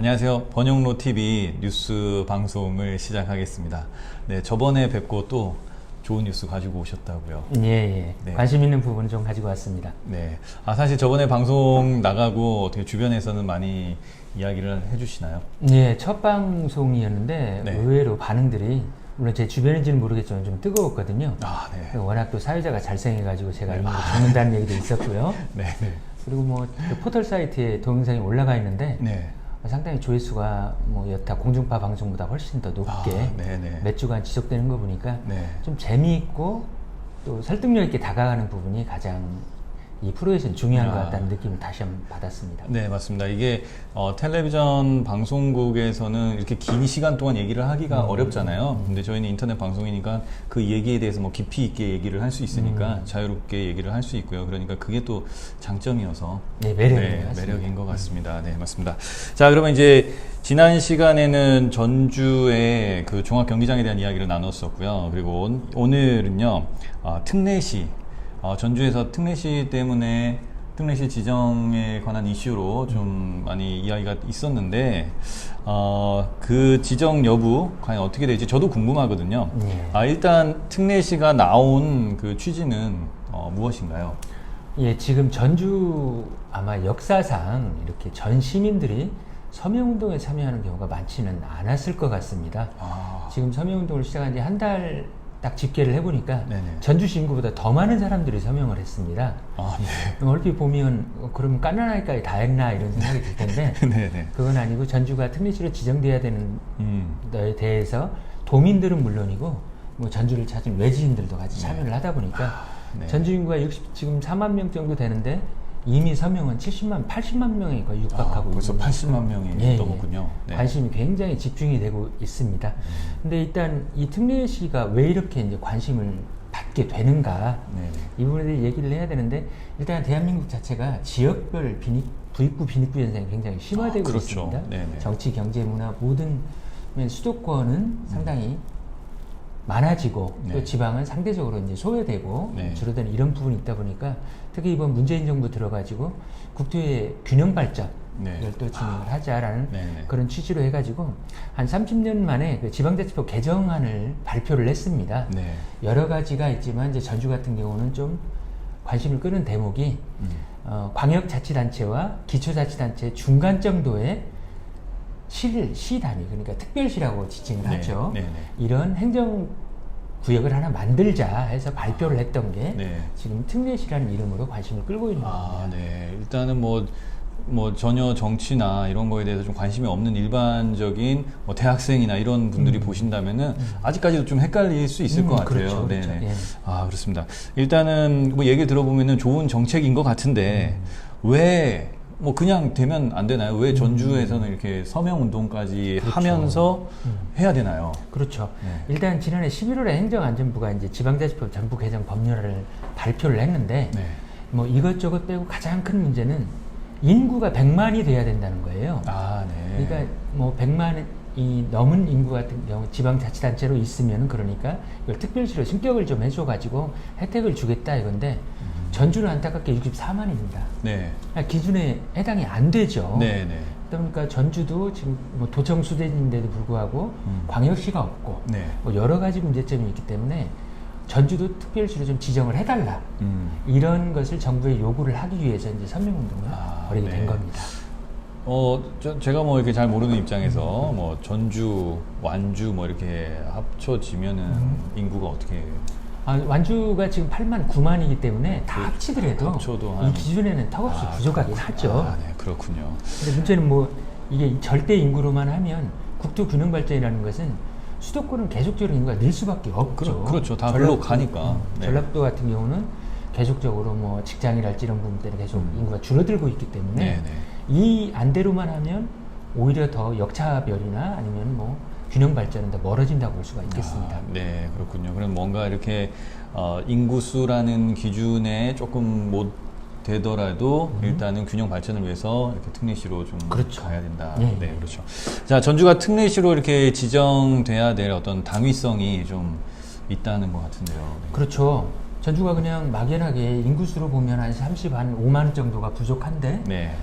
안녕하세요. 번영로 TV 뉴스 방송을 시작하겠습니다. 네, 저번에 뵙고 또 좋은 뉴스 가지고 오셨다고요. 예, 예. 네. 관심 있는 부분을 좀 가지고 왔습니다. 네. 아, 사실 저번에 방송 나가고 어떻게 주변에서는 많이 이야기를 해주시나요? 예, 첫 방송이었는데 네. 의외로 반응들이 물론 제 주변인지는 모르겠지만 좀 뜨거웠거든요. 아, 네. 워낙 또 사회자가 잘생겨가지고 제가 이런 거 죽는다는 얘기도 있었고요. 네, 네. 그리고 뭐그 포털 사이트에 동영상이 올라가 있는데 네. 상당히 조회수가 뭐 여타 공중파 방송보다 훨씬 더 높게 아, 네, 네. 몇 주간 지속되는 거 보니까 네. 좀 재미있고 또 설득력 있게 다가가는 부분이 가장 이 프로에서는 중요한 아. 것 같다는 느낌을 다시 한번 받았습니다. 네, 맞습니다. 이게 어, 텔레비전 방송국에서는 이렇게 긴 시간 동안 얘기를 하기가 어렵잖아요. 근데 저희는 인터넷 방송이니까 그 얘기에 대해서 뭐 깊이 있게 얘기를 할 수 있으니까 자유롭게 얘기를 할 수 있고요. 그러니까 그게 또 장점이어서 네, 매력인 네, 것 같습니다. 매력인 것 같습니다. 네, 맞습니다. 자, 그러면 이제 지난 시간에는 전주의 그 종합 경기장에 대한 이야기를 나눴었고요. 그리고 온- 오늘은요, 아, 특례시, 어, 전주에서 특례시 때문에 특례시 지정에 관한 이슈로 좀 많이 이야기가 있었는데, 어, 그 지정 여부 과연 어떻게 될지 저도 궁금하거든요. 네. 아, 일단 특례시가 나온 그 취지는 어, 무엇인가요? 예, 지금 전주 아마 역사상 이렇게 전 시민들이 서명운동에 참여하는 경우가 많지는 않았을 것 같습니다. 아, 지금 서명운동을 시작한 지 한 달 딱 집계를 해보니까 네네. 전주시 인구보다 더 많은 사람들이 서명을 했습니다. 아, 네. 얼핏 보면 어, 그럼 까나나이까지 다 했나 이런 생각이 들 텐데 네네. 그건 아니고 전주가 특례시로 지정돼야 되는 음. 거에 대해서 도민들은 물론이고 뭐 전주를 찾은 외지인들도 같이 참여를 하다 보니까 네. 전주 인구가 60, 지금 4만 명 정도 되는데 이미 서명은 70만, 80만 명에 거의 육박하고 아, 벌써 있는 80만 명이 예, 예. 넘었군요. 네. 관심이 굉장히 집중이 되고 있습니다. 근데 일단 이 특례 시가 왜 이렇게 이제 관심을 받게 되는가 네네. 이 부분에 대해 얘기를 해야 되는데 일단 대한민국 자체가 지역별 빈익, 부익부 빈익부 현상이 굉장히 심화되고 아, 그렇죠. 있습니다. 네네. 정치, 경제, 문화 모든 수도권은 상당히 많아지고 네. 또 지방은 상대적으로 이제 소외되고 네. 줄어드는 이런 부분이 있다 보니까 특히 이번 문재인 정부 들어가지고 국토의 균형 발전을 네. 또 진행을 하자라는 네네. 그런 취지로 해가지고 한 30년 만에 그 지방자치법 개정안을 발표를 했습니다. 네. 여러 가지가 있지만 이제 전주 같은 경우는 좀 관심을 끄는 대목이 음. 어, 광역자치단체와 기초자치단체 중간 정도의 시, 시 단위 그러니까 특별시라고 지칭을 네, 하죠. 네, 네. 이런 행정 구역을 하나 만들자 해서 발표를 했던 게 네. 지금 특례시라는 이름으로 관심을 끌고 있는 아, 겁니다. 네. 일단은 뭐, 뭐 전혀 정치나 이런 거에 대해서 좀 관심이 없는 일반적인 뭐 대학생이나 이런 분들이 보신다면은 아직까지도 좀 헷갈릴 수 있을 음, 것 같아요. 그렇죠, 그렇죠. 네네. 예. 아, 그렇습니다. 일단은 뭐 얘기를 들어보면은 좋은 정책인 것 같은데 음. 왜 뭐 그냥 되면 안 되나요? 왜 전주에서는 이렇게 서명 운동까지 그렇죠. 하면서 음. 해야 되나요? 그렇죠. 네. 일단 지난해 11월에 행정안전부가 이제 지방자치법 전부 개정 법률을 발표를 했는데 네. 뭐 이것저것 빼고 가장 큰 문제는 인구가 100만이 돼야 된다는 거예요. 아, 네. 그러니까 뭐 100만이 넘은 인구 같은 경우 지방자치단체로 있으면 그러니까 이걸 특별시로 승격을 좀 해줘가지고 혜택을 주겠다 이건데 전주는 안타깝게 64만입니다. 네. 기준에 해당이 안 되죠. 네, 네. 그러니까 전주도 지금 뭐 도청 수도인데도 불구하고 음. 광역시가 없고 네. 뭐 여러 가지 문제점이 있기 때문에 전주도 특별시로 좀 지정을 해달라 음. 이런 것을 정부에 요구를 하기 위해서 이제 서명운동을 아, 벌이게 네. 된 겁니다. 어, 저, 제가 뭐 이렇게 잘 모르는 입장에서 뭐 전주, 완주 뭐 이렇게 합쳐지면은 음. 인구가 어떻게 아, 완주가 지금 8만 9만이기 때문에 다 합치더라도 그 합쳐도 한- 이 기준에는 턱없이 아, 부족하긴 하죠. 아, 네, 그렇군요. 근데 문제는 뭐 이게 절대 인구로만 하면 국토 균형 발전이라는 것은 수도권은 계속적으로 인구가 늘 수밖에 없죠. 그렇- 그렇죠. 다 전라도- 가니까. 음, 네. 전라도 같은 경우는 계속적으로 뭐 직장이랄지 이런 부분 때문에 계속 음. 인구가 줄어들고 있기 때문에 네, 네. 이 안대로만 하면 오히려 더 역차별이나 아니면 뭐 균형 발전은 더 멀어진다고 볼 수가 있겠습니다. 아, 네, 그렇군요. 그럼 뭔가 이렇게 어, 인구수라는 기준에 조금 못 되더라도 일단은 균형 발전을 위해서 이렇게 특례시로 좀 음. 그렇죠. 가야 된다. 네. 네, 그렇죠. 자, 전주가 특례시로 이렇게 지정돼야 될 어떤 당위성이 좀 있다는 것 같은데요. 네. 그렇죠. 전주가 그냥 막연하게 인구수로 보면 한 30, 한 5만 정도가 부족한데 네.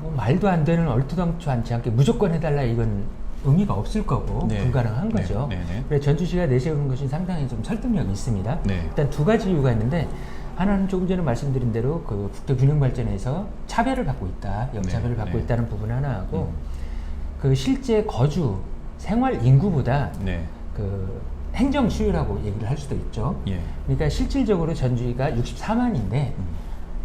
뭐 말도 안 되는 얼토당토하지 않게 무조건 해달라 이건 의미가 없을 거고 네. 불가능한 네, 거죠. 네, 네. 그래서 전주시가 내세우는 것이 상당히 좀 설득력이 있습니다. 네. 일단 두 가지 이유가 있는데 하나는 조금 전에 말씀드린 대로 그 국제 균형 발전에서 차별을 받고 있다, 역차별을 네, 받고 네. 있다는 부분 하나하고 음. 그 실제 거주 생활 인구보다 네. 그 행정 수요라고 얘기를 할 수도 있죠. 예. 그러니까 실질적으로 전주가 64만인데 음.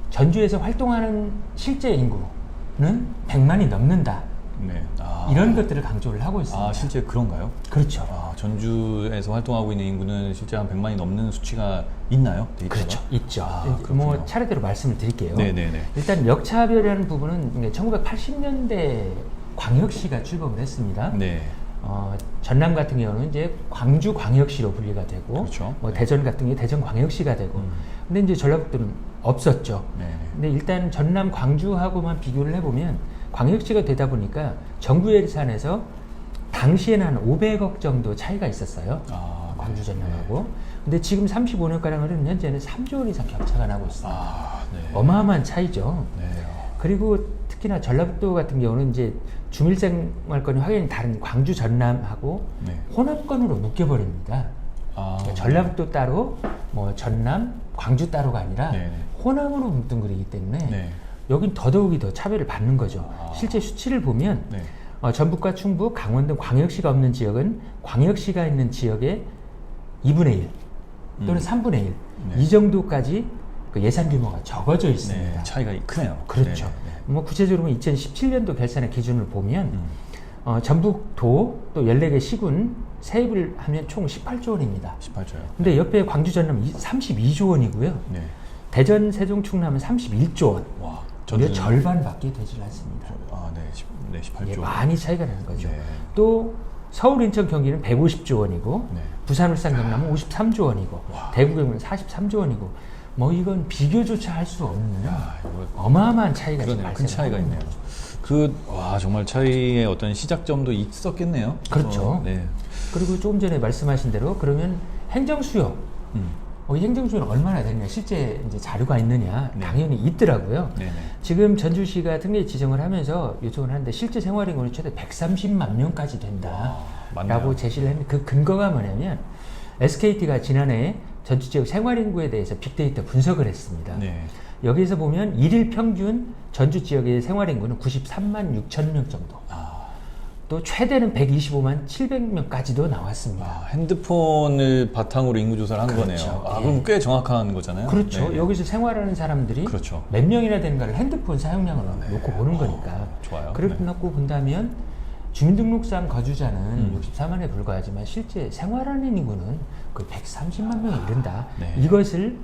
전주에서 활동하는 실제 인구는 100만이 넘는다. 네. 아. 이런 것들을 강조를 하고 있습니다. 아, 실제 그런가요? 그렇죠. 아, 전주에서 활동하고 있는 인구는 실제 한 100만이 넘는 수치가 있나요? 데이터가? 그렇죠. 있죠. 아, 뭐 그렇군요. 차례대로 말씀을 드릴게요. 네네네. 일단 역차별이라는 부분은 1980년대 광역시가 출범을 했습니다. 네. 어, 전남 같은 경우는 이제 광주 광역시로 분리가 되고, 그렇죠. 뭐 네. 대전 같은 게 대전 광역시가 되고, 음. 근데 이제 전라북도는 없었죠. 네. 근데 일단 전남 광주하고만 비교를 해보면 광역시가 되다 보니까 정부 예산에서 당시에는 한 500억 정도 차이가 있었어요. 아, 광주 네. 전남하고. 근데 지금 35년가량 흐르는 현재는 3조 원 이상 격차가 나고 있습니다. 아, 네. 어마어마한 차이죠. 네. 그리고 특히나 전라북도 같은 경우는 이제 주민생활권이 확연히 다른 광주 전남하고 네. 혼합권으로 묶여버립니다. 아. 그러니까 전라북도 따로, 뭐 전남, 광주 따로가 아니라 네네. 호남으로 뭉뚱그리기 때문에 네. 여긴 더더욱이 더 차별을 받는 거죠. 아. 실제 수치를 보면 네. 어, 전북과 충북, 강원 등 광역시가 없는 지역은 광역시가 있는 지역의 2분의 1 또는 음. 3분의 1. 네. 이 정도까지 그 예산 규모가 적어져 네. 있습니다. 차이가 크네요. 그렇죠. 네, 네. 뭐 구체적으로 2017년도 결산의 기준을 보면 음. 어, 전북도 또 14개 시군 세입을 하면 총 18조 원입니다. 18조요. 근데 옆에 광주 전남 32조 원이고요. 네. 대전 세종 충남은 31조 원. 와. 우리가 절반밖에 되질 않습니다. 아, 네. 10, 네, 이게 18조. 많이 차이가 나는 거죠. 네. 또 서울, 인천, 경기는 150조 원이고 네. 부산, 울산, 경남은 53조 원이고 와. 대구, 경북은 43조 원이고 뭐 이건 비교조차 할 수 없는 야, 어마어마한 차이가 그러네요. 큰 차이가 있네요. 그, 와, 정말 차이의 어떤 시작점도 있었겠네요. 그렇죠. 어, 네. 그리고 조금 전에 말씀하신 대로 그러면 행정 수요 음. 어, 이 행정 수요는 얼마나 되느냐 실제 이제 자료가 있느냐 네. 당연히 있더라고요. 네 네. 지금 전주시가 특례 지정을 하면서 요청을 하는데 실제 생활 인구는 최대 130만 명까지 된다. 와, 맞네요. 라고 제시를 했는데 그 근거가 뭐냐면 SKT가 지난해 전주 지역 생활 인구에 대해서 빅데이터 분석을 했습니다. 네. 여기서 보면 일일 평균 전주 지역의 생활 인구는 93만 6천 명 정도. 아, 또 최대는 125만 700명까지도 나왔습니다. 아, 핸드폰을 바탕으로 인구 조사를 한 그렇죠. 거네요. 아, 예. 그럼 꽤 정확한 거잖아요. 그렇죠. 네. 여기서 생활하는 사람들이 그렇죠. 몇 명이나 되는가를 핸드폰 사용량을 네. 놓고 보는 거니까. 어, 좋아요. 그렇게 네. 놓고 본다면 주민등록상 거주자는 음. 64만에 불과하지만 실제 생활하는 인구는 거의 130만 명에 이른다. 네. 이것을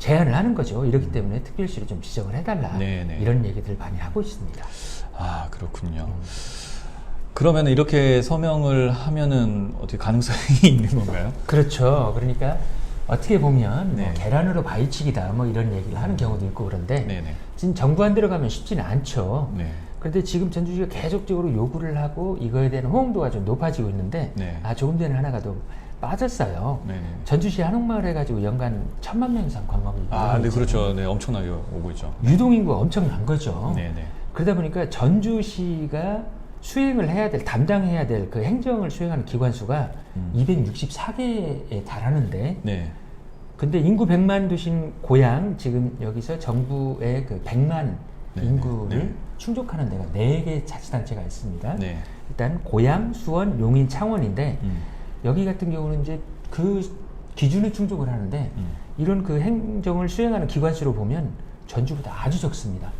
제한을 하는 거죠. 이렇기 때문에 특별시로 좀 지정을 해달라. 네, 네. 이런 얘기들 많이 하고 있습니다. 아, 그렇군요. 음. 그러면 이렇게 서명을 하면은 어떻게 가능성이 있는 건가요? 그렇죠. 그러니까 어떻게 보면 네. 뭐 계란으로 바위치기다 뭐 이런 얘기를 하는 경우도 있고 그런데 네네. 지금 정부 안 들어가면 쉽지는 않죠. 네. 그런데 지금 전주시가 계속적으로 요구를 하고 이거에 대한 호응도가 좀 높아지고 있는데 네. 아 조금 전에 하나가 더 빠졌어요. 네네. 전주시 한옥마을 해가지고 연간 천만 명 이상 관광을 아, 네, 그렇죠. 네, 엄청나게 오고 있죠. 유동 인구가 엄청난 거죠. 네네. 그러다 보니까 전주시가 수행을 해야 될 담당해야 될 그 행정을 수행하는 기관 수가 음. 264개에 달하는데 네. 근데 인구 100만 두신 고향 지금 여기서 정부의 그 100만 네, 인구를 네, 네. 충족하는 데가 4개 자치단체가 있습니다. 네. 일단 고양, 수원, 용인, 창원인데 음. 여기 같은 경우는 이제 그 기준에 충족을 하는데 음. 이런 그 행정을 수행하는 기관 수로 보면 전주보다 아주 적습니다.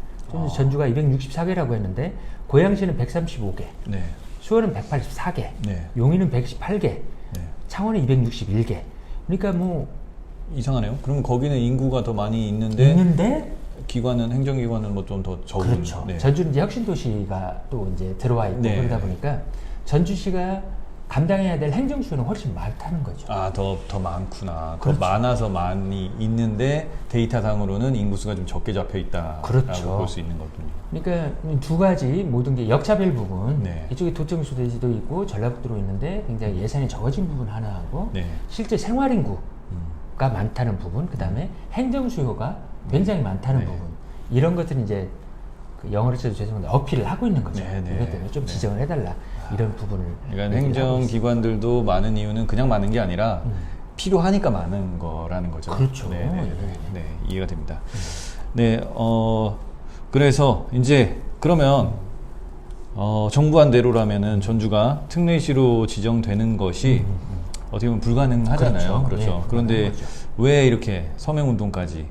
전주가 264개라고 했는데 고양시는 135개, 네. 수원은 184개, 네. 용인은 118개, 네. 창원은 261개. 그러니까 뭐 이상하네요. 그러면 거기는 인구가 더 많이 있는데 있는데 기관은 행정기관은 뭐 좀 더 적은. 그렇죠. 네. 전주는 이제 혁신도시가 또 이제 들어와 있고 네. 그러다 보니까 전주시가 감당해야 될 행정 수요는 훨씬 많다는 거죠. 아, 더, 더 많구나. 그렇죠. 더 많아서 많이 있는데 데이터상으로는 인구수가 좀 적게 잡혀 있다라고 그렇죠. 볼 수 있는 거군요. 그러니까 두 가지 모든 게 역차별 부분 네. 이쪽에 도청수대지도 있고 전라북도로 있는데 굉장히 예산이 적어진 부분 하나하고 네. 실제 생활 인구가 음. 많다는 부분 그 다음에 행정 수요가 굉장히 많다는 네. 부분 이런 것들이 이제 그 영어로 써도 죄송한데 어필을 하고 있는 거죠. 네, 네. 이것 때문에 좀 네. 지정을 해달라 이런 부분을. 그러니까. 행정기관들도 많은 이유는 그냥 많은 게 아니라 음. 필요하니까 많은 거라는 거죠. 그렇죠. 네, 네, 네, 이해가 됩니다. 네, 어, 그래서 이제 그러면 어, 정부 안 대로라면은 전주가 특례시로 지정되는 것이 어떻게 보면 불가능하잖아요. 음, 그렇죠. 그렇죠. 네, 그런데. 왜 이렇게 서명운동까지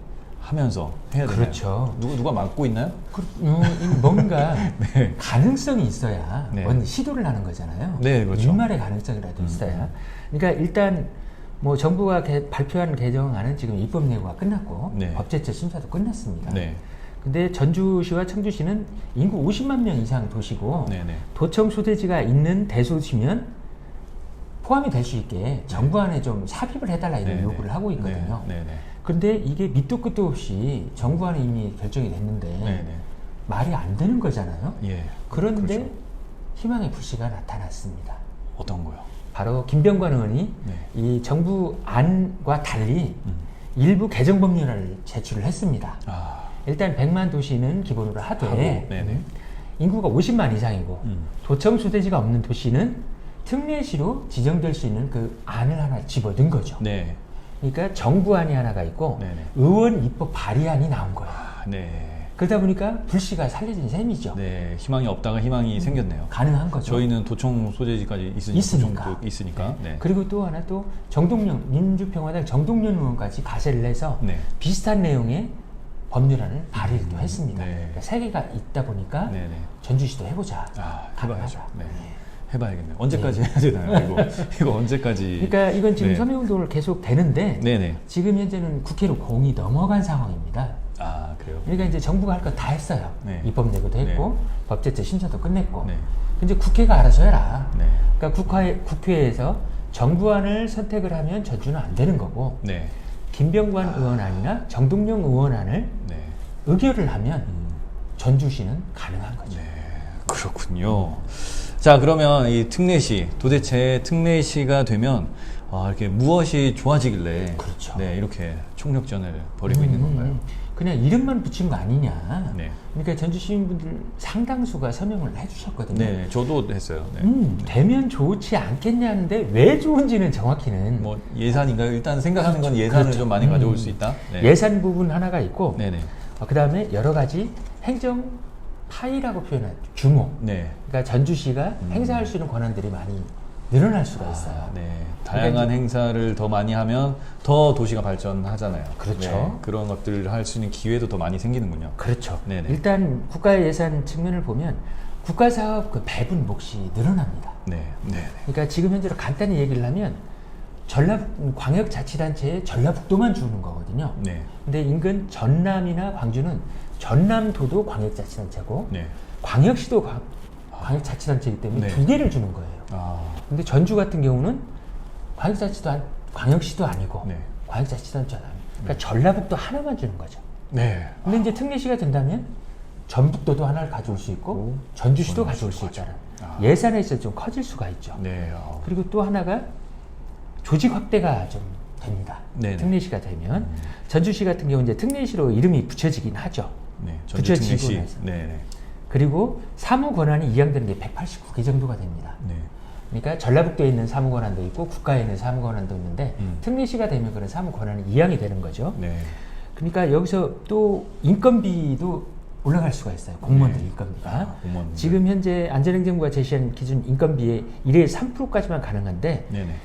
하면서 해야 되나요? 그렇죠. 누구 누가 막고 있나요? 그, 음, 이 뭔가 네. 가능성이 있어야 네. 뭔 시도를 하는 거잖아요. 네, 그렇죠. 일말의 가능성이라도 음, 있어야. 그러니까 일단 뭐 정부가 개- 발표한 개정안은 지금 입법 예고가 끝났고 네. 법제처 심사도 끝났습니다. 네, 근데 전주시와 청주시는 인구 50만 명 이상 도시고 네, 네. 도청 소재지가 있는 대도시면 포함이 될 수 있게 정부 안에 좀 삽입을 해달라 이런 네, 네. 요구를 하고 있거든요. 네, 네, 네. 그런데 이게 밑도 끝도 없이 정부 안에 이미 결정이 됐는데 네, 네. 말이 안 되는 거잖아요. 예. 그런데 그렇죠. 희망의 불씨가 나타났습니다. 어떤 거요? 바로 김병관 의원이 네. 이 정부 안과 달리 음. 일부 개정 법률안을 제출을 했습니다. 아, 일단 100만 도시는 기본으로 하되 네네. 인구가 50만 이상이고 음. 도청 소재지가 없는 도시는 특례시로 지정될 수 있는 그 안을 하나 집어든 거죠. 네. 그러니까 정부안이 하나가 있고 네네. 의원 입법 발의안이 나온 거예요. 아, 네. 그러다 보니까 불씨가 살려진 셈이죠. 네, 희망이 없다가 희망이 생겼네요. 가능한 거죠. 저희는 도청 소재지까지 있으니까, 있으니까. 있으니까. 네. 그리고 또 하나 또 정동영 민주평화당 정동영 의원까지 가세를 해서 네. 비슷한 내용의 법률안을 발의를 또 했습니다. 네. 그러니까 세 개가 있다 보니까 네, 네. 전주시도 해보자. 아, 해봐야죠. 가능하다. 네. 해봐야겠네요. 언제까지 해야 되나요? 이거 이거 언제까지? 그러니까 이건 지금 네. 서명운동을 계속 되는데 네네. 지금 현재는 국회로 공이 넘어간 상황입니다. 아 그래요. 그러니까 이제 정부가 할 거 다 했어요. 네. 입법 내고도 했고 네. 법제처 심사도 끝냈고. 네. 근데 국회가 알아서 해라. 네. 그러니까 국회, 국회에서 정부안을 선택을 하면 전주는 안 되는 거고 네. 김병관 의원안이나 정동영 의원안을 네. 의결을 하면 음. 전주시는 가능한 거죠. 네. 그렇군요. 자 그러면 이 특례시 도대체 특례시가 되면 아, 이렇게 무엇이 좋아지길래 그렇죠. 네 이렇게 총력전을 벌이고 있는 음, 건가요? 그냥 이름만 붙인 거 아니냐. 네. 그러니까 전주 시민분들 상당수가 서명을 해주셨거든요. 네, 저도 했어요. 네. 음, 되면 좋지 않겠냐는데 왜 좋은지는 정확히는 뭐 예산인가요? 일단 생각하는 건 예산을 그렇죠. 좀 많이 음. 가져올 수 있다. 네. 예산 부분 하나가 있고 네네. 그 다음에 여러 가지 행정 파이라고 표현한 규모. 네. 그러니까 전주시가 음. 행사할 수 있는 권한들이 많이 늘어날 수가 있어요. 아, 네. 다양한 그러니까 행사를 더 많이 하면 더 도시가 발전하잖아요. 그렇죠. 네. 그런 것들을 할 수 있는 기회도 더 많이 생기는군요. 그렇죠. 네네. 일단 국가 예산 측면을 보면 국가 사업 그 배분 몫이 늘어납니다. 네. 네. 그러니까 지금 현재로 간단히 얘기를 하면 전라 광역자치단체에 전라북도만 주는 거거든요. 네. 근데 인근 전남이나 광주는 전남도도 광역자치단체고 네. 광역시도 광, 광역자치단체이기 때문에 네. 두 개를 주는 거예요. 아. 근데 전주 같은 경우는 광역자치도 안, 광역시도 아니고 네. 광역자치단체도 아니고 그러니까 전라북도 하나만 주는 거죠. 네. 근데 이제 특례시가 된다면 전북도도 하나를 가져올 수 있고 오, 전주시도 가져올 수 있다는 아. 예산에 있어 좀 커질 수가 있죠. 네. 아. 그리고 또 하나가 조직 확대가 좀 됩니다. 네네. 특례시가 되면 음. 전주시 같은 경우 이제 특례시로 이름이 붙여지긴 하죠. 네. 전주 특례시. 네. 네. 그리고 사무 권한이 이양되는 게 189개 정도가 됩니다. 네. 그러니까 전라북도에 있는 사무 권한도 있고 국가에 있는 사무 권한도 있는데 음. 특례시가 되면 그런 사무 권한이 이양이 되는 거죠. 네. 그러니까 여기서 또 인건비도 올라갈 수가 있어요. 공무원들 네. 인건비가. 아, 공무원들. 지금 현재 안전행정부가 제시한 기준 인건비의 1회 3%까지만 가능한데 네. 네.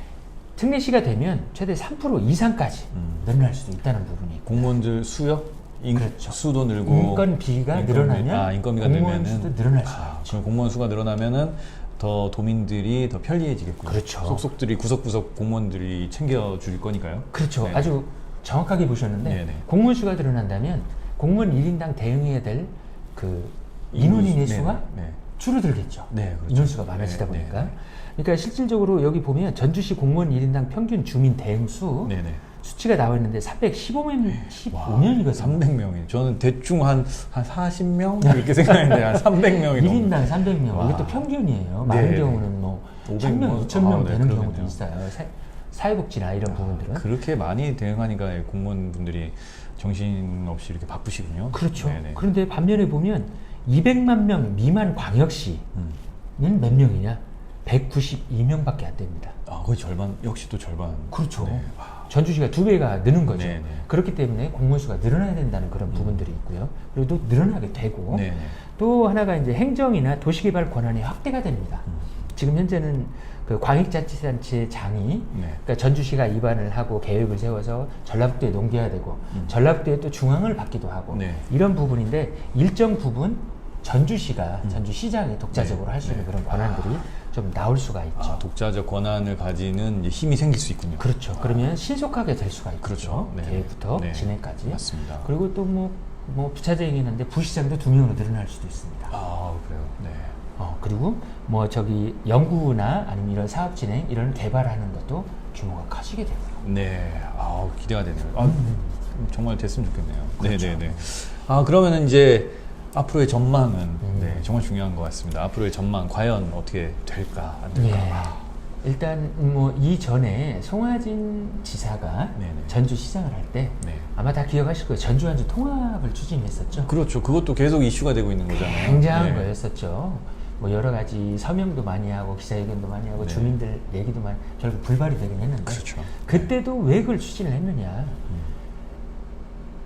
특례시가 되면 최대 3% 이상까지 음. 늘어날 수도 있다는 부분이 있고 공무원들 수요? 인, 그렇죠. 수도 늘고 인건비가 인건비- 늘어나면 아, 인건비가 공무원 늘면은 수도 늘어날 수가 아. 그럼 공무원 수가 늘어나면은 더 도민들이 더 편리해지겠군요. 그렇죠. 속속들이 구석구석 공무원들이 챙겨줄 거니까요. 그렇죠. 네. 아주 정확하게 보셨는데 네네. 공무원 수가 늘어난다면 공무원 1인당 대응해야 될 그 인원인의 네, 수가 네. 줄어들겠죠. 네, 그렇죠. 인원 수가 많아지다 네, 보니까. 네, 그러니까 실질적으로 여기 보면 전주시 공무원 1인당 평균 주민 대응 수 네, 네. 수치가 나와 있는데 415명, 와, 15명이거든요. 300명이. 저는 대충 한, 한 40명? 이렇게 생각했는데 한 300명이 1인당 300명. 와. 이것도 평균이에요. 많은 네. 경우는 뭐500 1000명, 뭐, 2000명 아, 네, 되는 그러겠네요. 경우도 있어요. 사, 사회복지나 이런 부분들은. 그렇게 많이 대응하니까 공무원분들이 정신없이 이렇게 바쁘시군요. 그렇죠. 네네. 그런데 반면에 보면 200만 명 미만 광역시는 음. 몇 명이냐? 192명밖에 안 됩니다. 아, 거의 절반, 역시 또 절반. 그렇죠. 네. 아, 전주시가 두 배가 느는 거죠. 네, 네. 그렇기 때문에 공무원 수가 늘어나야 된다는 그런 부분들이 있고요. 그리고 또 늘어나게 되고 네, 네. 또 하나가 이제 행정이나 도시개발 권한이 확대가 됩니다. 음. 지금 현재는 그 광역자치단체 장이 네. 그러니까 전주시가 입안을 하고 계획을 세워서 전라북도에 넘겨야 되고 음. 전라북도에 또 중앙을 받기도 하고 네. 이런 부분인데 일정 부분 전주시가 전주시장이 독자적으로 음. 네. 할수 있는 네. 그런 권한들이 좀 나올 수가 있죠. 아, 독자적 권한을 가지는 힘이 생길 수 있군요. 그렇죠. 그러면 신속하게 될 수가 있죠. 그렇죠. 네. 계획부터 네. 진행까지. 맞습니다. 그리고 또뭐 뭐 부차적이긴 한데 부시장도 두 명으로 늘어날 수도 있습니다. 아, 그래요. 네. 어, 그리고 뭐 저기 연구나 아니면 이런 사업 진행 이런 개발하는 것도 규모가 커지게 되고요. 네. 아, 기대가 되네요. 아, 음. 정말 됐으면 좋겠네요. 그렇죠. 네, 네, 네. 아, 그러면은 이제 앞으로의 전망은 음. 네, 정말 중요한 것 같습니다. 앞으로의 전망 과연 어떻게 될까 안 될까? 예. 일단 뭐 이전에 송하진 지사가 네네. 전주 시장을 할때 네. 아마 다 기억하실 거예요. 전주 한주 통합을 추진했었죠. 그렇죠. 그것도 계속 이슈가 되고 있는 거잖아요. 굉장한 네. 거였었죠. 뭐 여러 가지 서명도 많이 하고 기자회견도 많이 하고 네. 주민들 얘기도 많이 결국 불발이 되긴 했는데 그렇죠. 그때도 왜 그걸 추진을 했느냐? 음.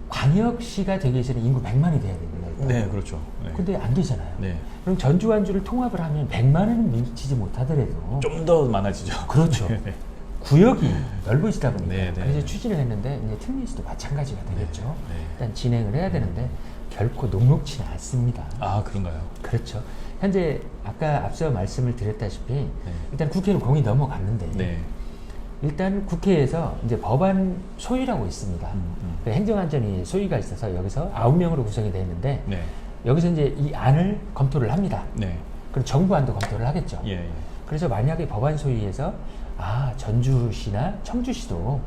광역시가 되기 위해서는 인구 100만이 돼야 됩니다. 일단. 네, 그렇죠. 네. 근데 안 되잖아요. 네. 그럼 전주 완주를 통합을 하면 100만은 미치지 못하더라도 좀 더 많아지죠. 그렇죠. 네. 구역이 넓어지다 보니까 네, 네. 그래서 추진을 했는데 이제 특례시도 마찬가지가 되겠죠. 네. 일단 진행을 해야 되는데 결코 녹록치는 않습니다. 아, 그런가요? 그렇죠. 현재 아까 앞서 말씀을 드렸다시피 네. 일단 국회는 공이 넘어갔는데 네. 일단 국회에서 이제 법안 소위라고 있습니다. 음, 음. 그 행정안전위 소위가 있어서 여기서 아홉 명으로 구성이 되어 있는데 네. 여기서 이제 이 안을 검토를 합니다. 네. 그럼 정부안도 검토를 하겠죠. 예, 예. 그래서 만약에 법안 소위에서 아 전주시나 청주시도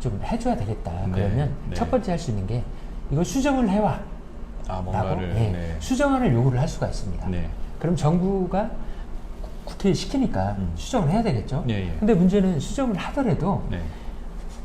좀 해줘야 되겠다. 네, 그러면 네. 첫 번째 할 수 있는 게 이거 수정을 해와. 아, 라고 뭔가를 예, 네. 수정안을 요구를 할 수가 있습니다. 네. 그럼 정부가 국- 국회에 시키니까 음. 수정을 해야 되겠죠. 예, 예. 근데 문제는 수정을 하더라도 네.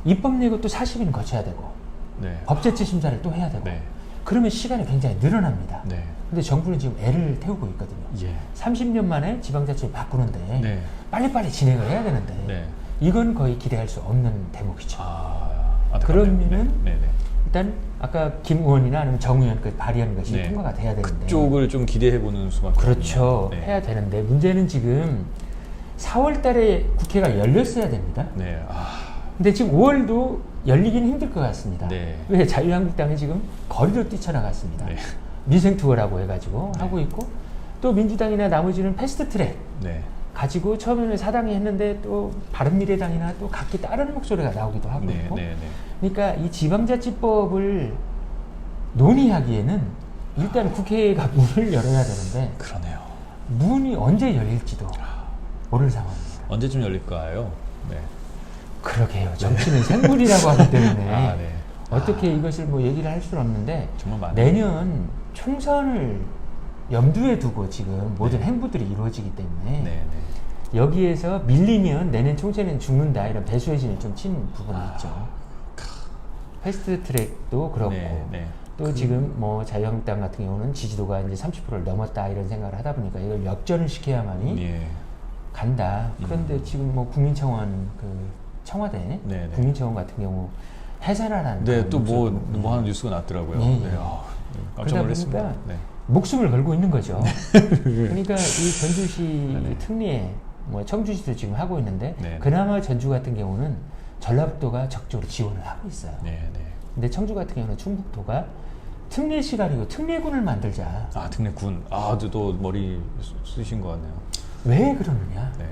입법 내고 또 40인 거쳐야 되고 네. 법제처 심사를 또 해야 되고 네. 그러면 시간이 굉장히 늘어납니다. 네. 근데 정부는 지금 애를 태우고 있거든요. 예. 30년 만에 지방자치를 바꾸는데 네. 빨리빨리 진행을 해야 되는데 네. 이건 거의 기대할 수 없는 대목이죠. 아. 그러면은 네. 네. 네. 일단 아까 김 의원이나 아니면 정 의원 그 발의하는 것이 네. 통과가 돼야 되는데 그쪽을 좀 기대해 보는 수밖에 그렇죠. 네. 해야 되는데 문제는 지금 4월 달에 국회가 열렸어야 됩니다. 네. 아, 근데 지금 5월도 열리긴 힘들 것 같습니다. 네. 왜 자유한국당은 지금 거리로 뛰쳐나갔습니다. 네. 미생 투어라고 해가지고 네. 하고 있고 또 민주당이나 나머지는 패스트 트랙 네. 가지고 처음에는 사당이 했는데 또 바른미래당이나 또 각기 다른 목소리가 나오기도 하고 네. 있고 네. 네. 그러니까 이 지방자치법을 논의하기에는 일단 국회가 문을 열어야 되는데 그러네요. 문이 언제 열릴지도 모를 상황입니다. 언제쯤 열릴까요? 네. 그러게요. 정치는 생물이라고 하기 때문에 아, 네. 어떻게 이것을 뭐 얘기를 할 수는 없는데. 내년 총선을 염두에 두고 지금 모든 행보들이 이루어지기 때문에 네. 네. 여기에서 밀리면 내년 총선에는 죽는다 이런 배수의 진을 좀친 부분이 아. 있죠. 패스트 트랙도 그렇고 네, 네. 또 지금 뭐 자유한국당 같은 경우는 지지도가 이제 30%를 넘었다 이런 생각을 하다 보니까 이걸 역전을 시켜야만이 예. 간다. 그런데 지금 뭐 국민청원 그 청와대 네, 네. 국민청원 같은 경우 해산하라는 네, 그런 또뭐뭐 하는 뉴스가 났더라고요. 네, 네. 네. 아, 깜짝 놀랐습니다. 네. 목숨을 걸고 있는 거죠. 그러니까 이 전주시 네네. 특례, 뭐 청주시도 지금 하고 있는데 네네. 그나마 전주 같은 경우는 전라북도가 적극적으로 지원을 하고 있어요. 네, 네. 근데 청주 같은 경우는 충북도가 특례시가 아니고 특례군을 만들자. 아, 특례군. 아, 또, 또 머리 쓰- 쓰신 것 같네요. 왜 그러느냐? 네.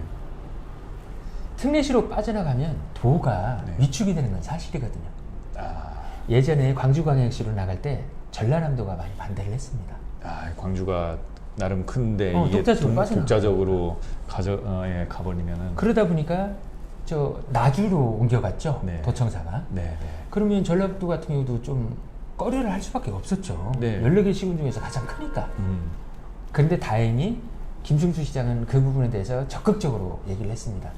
특례시로 빠져나가면 도가 네. 위축이 되는 건 사실이거든요. 아, 예전에 광주광역시로 나갈 때 전라남도가 많이 반대를 했습니다. 아, 광주가 나름 큰데 어, 이게 독자적으로 동- 빠져나가. 독자적으로 가져 어, 예, 가버리면은 그러다 보니까 저 나주로 옮겨갔죠 네. 도청사가. 네, 네. 그러면 전라북도 같은 경우도 좀 꺼려를 할 수밖에 없었죠. 네. 14개 시군 중에서 가장 크니까. 음. 그런데 다행히 김승수 시장은 그 부분에 대해서 적극적으로 얘기를 했습니다.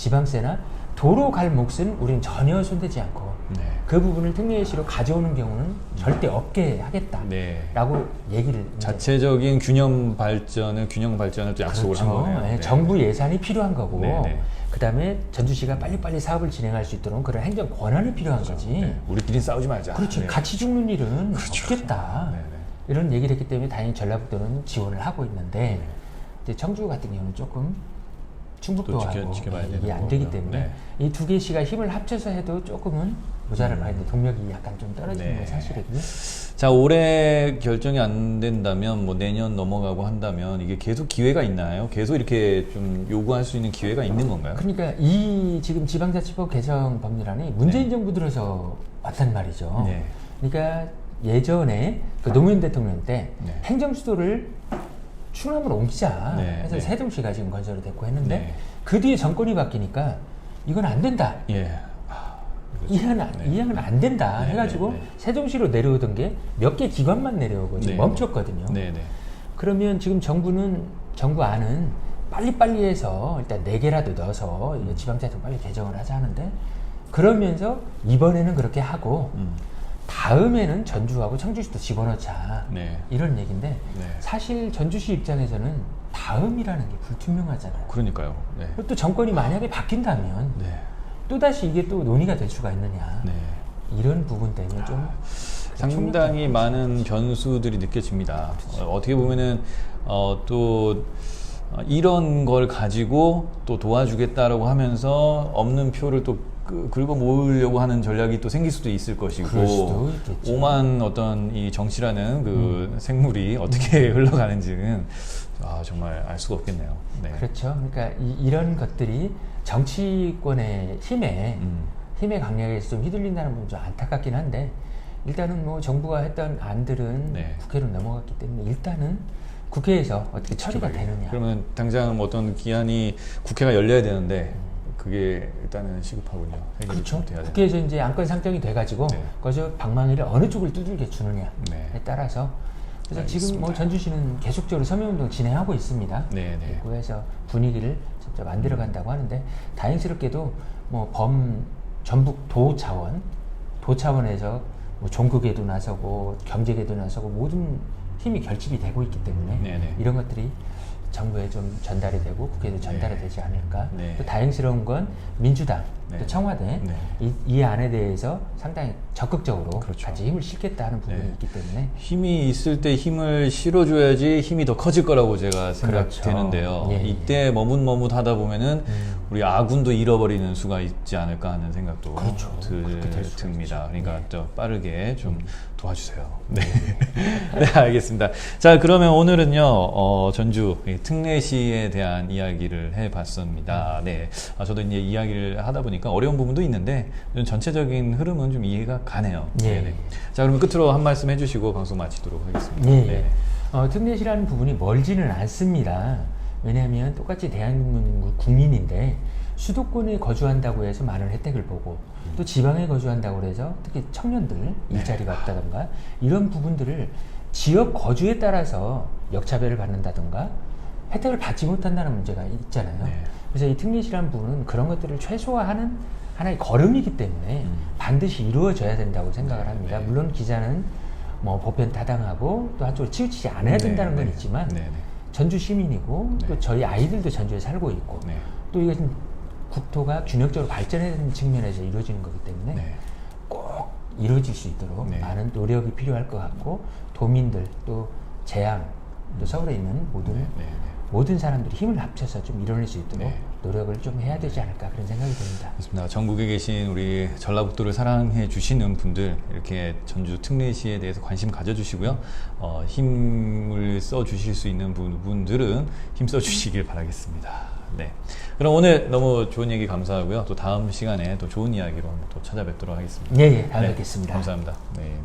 지방세나 도로 갈 몫은 우리는 전혀 손대지 않고 네. 그 부분을 특례시로 가져오는 경우는 절대 없게 하겠다. 네. 라고 얘기를 자체적인 균형 발전을 균형 발전을 또 약속을 한 그렇죠. 거네요. 네, 네. 정부 예산이 필요한 거고 네, 네. 그다음에 전주시가 빨리빨리 사업을 진행할 수 있도록 그런 행정 권한이 필요한 거지. 네. 우리끼리 싸우지 말자. 그렇죠. 네. 같이 죽는 일은 그렇죠. 없겠다. 이런 얘기를 했기 때문에 다행히 전라북도는 지원을 하고 있는데 청주 같은 경우는 조금 또 충북도하고 지켜- 지켜봐야 이게 되는 안 되기 거고요. 때문에 네. 이두 개 시가 힘을 합쳐서 해도 조금은 모자랄 만한데 동력이 약간 좀 떨어지는 네. 건 사실이고요. 자 올해 결정이 안 된다면 뭐 내년 넘어가고 한다면 이게 계속 기회가 있나요? 계속 이렇게 좀 요구할 수 있는 기회가 있는 건가요? 그러니까 이 지금 지방자치법 개정 법률안이 문재인 정부 들어서 왔단 말이죠. 네. 그러니까 예전에 그 노무현 대통령 때 네. 행정 수도를 충남으로 옮기자 네, 해서 네. 세종시가 지금 건설이 됐고 했는데 네. 그 뒤에 정권이 바뀌니까 이건 안 된다. 예. 아, 그렇죠. 안- 네. 안 된다 네, 해가지고 네, 네. 세종시로 내려오던 게 몇 개 기관만 내려오고 네. 멈췄거든요. 네, 네. 그러면 지금 정부는 정부 안은 빨리빨리 해서 일단 네 개라도 넣어서 이거 지방자치 빨리 개정을 하자 하는데 그러면서 이번에는 그렇게 하고 음. 다음에는 전주하고 청주시도 집어넣자 네. 이런 얘기인데 네. 사실 전주시 입장에서는 다음이라는 게 불투명하잖아요. 그러니까요. 네. 그리고 또 정권이 만약에 바뀐다면 네. 또 다시 이게 또 논의가 될 수가 있느냐 네. 이런 부분 때문에 좀 상당히 많은 변수들이 느껴집니다. 어, 어떻게 보면은 어, 또 어, 이런 걸 가지고 또 도와주겠다라고 하면서 없는 표를 또 그- 긁어 모으려고 하는 전략이 또 생길 수도 있을 것이고 그럴 수도 있겠죠. 음. 오만 어떤 이 정치라는 그 생물이 어떻게 흘러가는지는 아, 정말 알 수가 없겠네요. 네. 그렇죠. 그러니까 이, 런 것들이 정치권의 힘에 음. 힘의 강약에서 좀 휘둘린다는 부분 좀 안타깝긴 한데 일단은 뭐 정부가 했던 안들은 네. 국회로 넘어갔기 때문에 일단은 국회에서 어떻게 처리가 되느냐. 그러면 당장 어떤 기한이 국회가 열려야 되는데 그게 일단은 시급하군요. 그렇죠. 국회에서 이제 안건 상정이 돼가지고 네. 거기서 방망이를 어느 쪽을 두들겨 주느냐에 네. 따라서 그래서 지금 알겠습니다. 뭐 전주시는 계속적으로 서명운동 진행하고 있습니다. 네, 네. 그래서 분위기를 진짜 만들어 간다고 하는데 다행스럽게도 뭐 범 전북 도 차원 도 차원에서 뭐 종국에도 나서고 경제계도 나서고 모든 힘이 결집이 되고 있기 때문에 네, 네. 이런 것들이 정부에 좀 전달이 되고 국회에도 전달이 네. 되지 않을까. 네. 또 다행스러운 건 민주당, 네. 또 청와대 네. 이, 이 안에 대해서 상당히 적극적으로 그렇죠. 같이 힘을 실겠다 하는 부분이 네. 있기 때문에 힘이 있을 때 힘을 실어줘야지 힘이 더 커질 거라고 제가 그렇죠. 생각되는데요. 예, 예. 이때 머뭇머뭇 하다 보면은 음. 우리 아군도 잃어버리는 수가 있지 않을까 하는 생각도 그렇죠. 드, 듭니다. 그러니까 네. 또 빠르게 좀 도와주세요. 네. 네, 알겠습니다. 자, 그러면 오늘은요, 어, 전주 이 특례시에 대한 이야기를 해 봤습니다. 네. 아, 저도 이제 이야기를 하다 보니까 어려운 부분도 있는데, 좀 전체적인 흐름은 좀 이해가 가네요. 예. 네네. 자, 그러면 끝으로 한 말씀 해주시고 방송 마치도록 하겠습니다. 예, 네. 예. 어, 특례시라는 부분이 멀지는 않습니다. 왜냐하면 똑같이 대한민국 국민인데 수도권에 거주한다고 해서 많은 혜택을 보고 또 지방에 거주한다고 해서 특히 청년들 네. 일자리가 없다던가 이런 부분들을 지역 거주에 따라서 역차별을 받는다던가 혜택을 받지 못한다는 문제가 있잖아요. 네. 그래서 이 특례시라는 부분은 그런 것들을 최소화하는 하나의 걸음이기 때문에 음. 반드시 이루어져야 된다고 생각을 합니다. 네. 물론 기자는 뭐 보편 타당하고 또 한쪽으로 치우치지 않아야 된다는 네, 건 네. 있지만 네, 네. 전주 시민이고 네. 또 저희 아이들도 전주에 살고 있고 네. 또 이것은 국토가 균형적으로 발전해야 되는 측면에서 이루어지는 거기 때문에 네. 꼭 이루어질 수 있도록 네. 많은 노력이 필요할 것 같고 도민들 또 재앙 또 서울에 있는 모든 네, 네, 네. 모든 사람들이 힘을 합쳐서 좀 이뤄낼 수 있도록 네. 노력을 좀 해야 되지 않을까 그런 생각이 듭니다. 그렇습니다. 전국에 계신 우리 전라북도를 사랑해 주시는 분들 이렇게 전주 특례시에 대해서 관심 가져주시고요. 어, 힘을 써 주실 수 있는 분, 분들은 힘써 주시길 바라겠습니다. 네. 그럼 오늘 너무 좋은 얘기 감사하고요. 또 다음 시간에 또 좋은 이야기로 한번 또 찾아뵙도록 하겠습니다. 예, 예, 다음에 네, 뵙겠습니다. 감사합니다. 네.